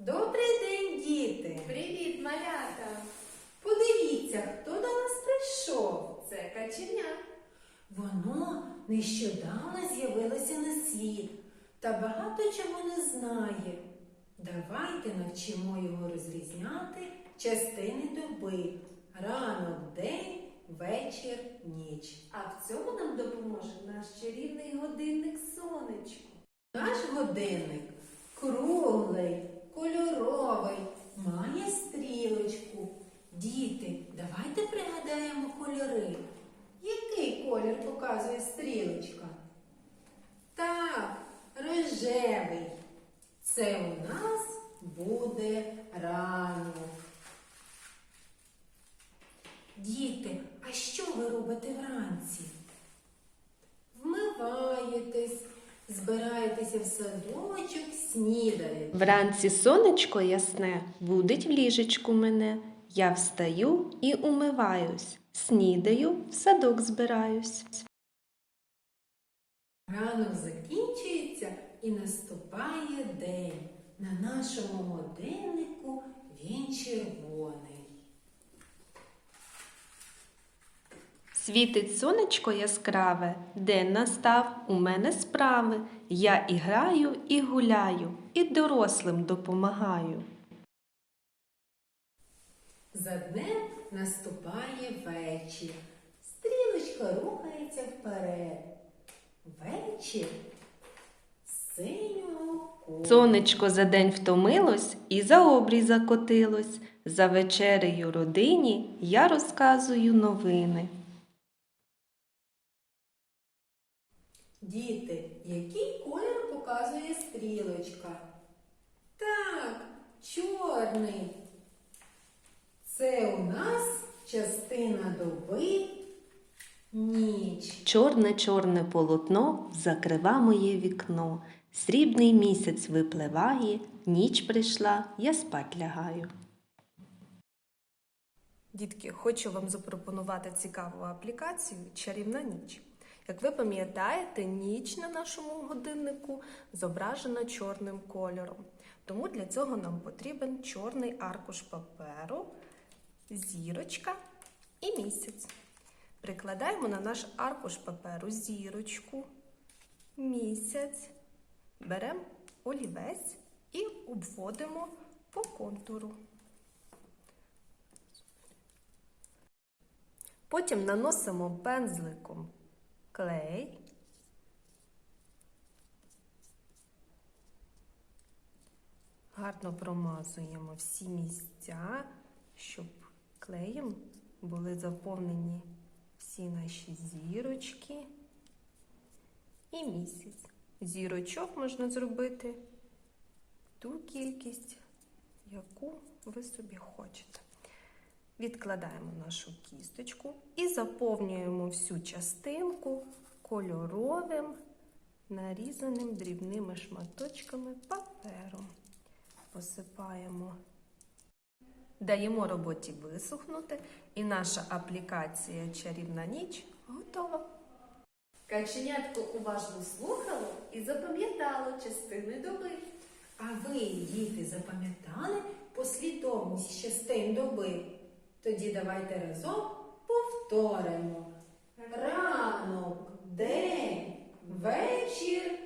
Добрий день, діти! Привіт, малята! Подивіться, хто до нас прийшов. Це каченя. Воно нещодавно з'явилося на світ та багато чого не знає. Давайте навчимо його розрізняти частини доби. Ранок, день, вечір, ніч. А в цьому нам допоможе наш чарівний годинник сонечко. Наш годинник круглий, кольоровий, має стрілочку. Діти, давайте пригадаємо кольори. Який колір показує стрілочка? Так, рожевий. Це у нас буде ранок. Діти, а що ви робите вранці? Збираєтеся в садочок, снідаєте. Вранці сонечко ясне будить в ліжечку мене. Я встаю і умиваюсь, снідаю, в садок збираюсь. Ранок закінчується і наступає день. На нашому годиннику він червоний. Світить сонечко яскраве, день настав, у мене справи. Я і граю, і гуляю, і дорослим допомагаю. За днем наступає вечір. Стрілочка рухається вперед. Вечір синього кольору. Сонечко за день втомилось і за обрій закотилось. За вечерею родині я розказую новини. Діти, який колір показує стрілочка? Так, чорний. Це у нас частина доби ніч. Чорне-чорне полотно закрива моє вікно. Срібний місяць випливає, ніч прийшла, я спать лягаю. Дітки, хочу вам запропонувати цікаву аплікацію Чарівна ніч. Як ви пам'ятаєте, ніч на нашому годиннику зображена чорним кольором. Тому для цього нам потрібен чорний аркуш паперу, зірочка і місяць. Прикладаємо на наш аркуш паперу зірочку, місяць, беремо олівець і обводимо по контуру. Потім наносимо пензликом клей. Гарно промазуємо всі місця, щоб клеєм були заповнені всі наші зірочки і місяць. Зірочок можна зробити ту кількість, яку ви собі хочете. Відкладаємо нашу кісточку і заповнюємо всю частинку кольоровим, нарізаним дрібними шматочками паперу. Посипаємо, даємо роботі висохнути, і наша аплікація Чарівна ніч готова. Каченятко уважно слухало і запам'ятало частини доби. А ви, діти, запам'ятали послідовність частин доби? Тоді давайте разом повторимо. Ранок, день, вечір,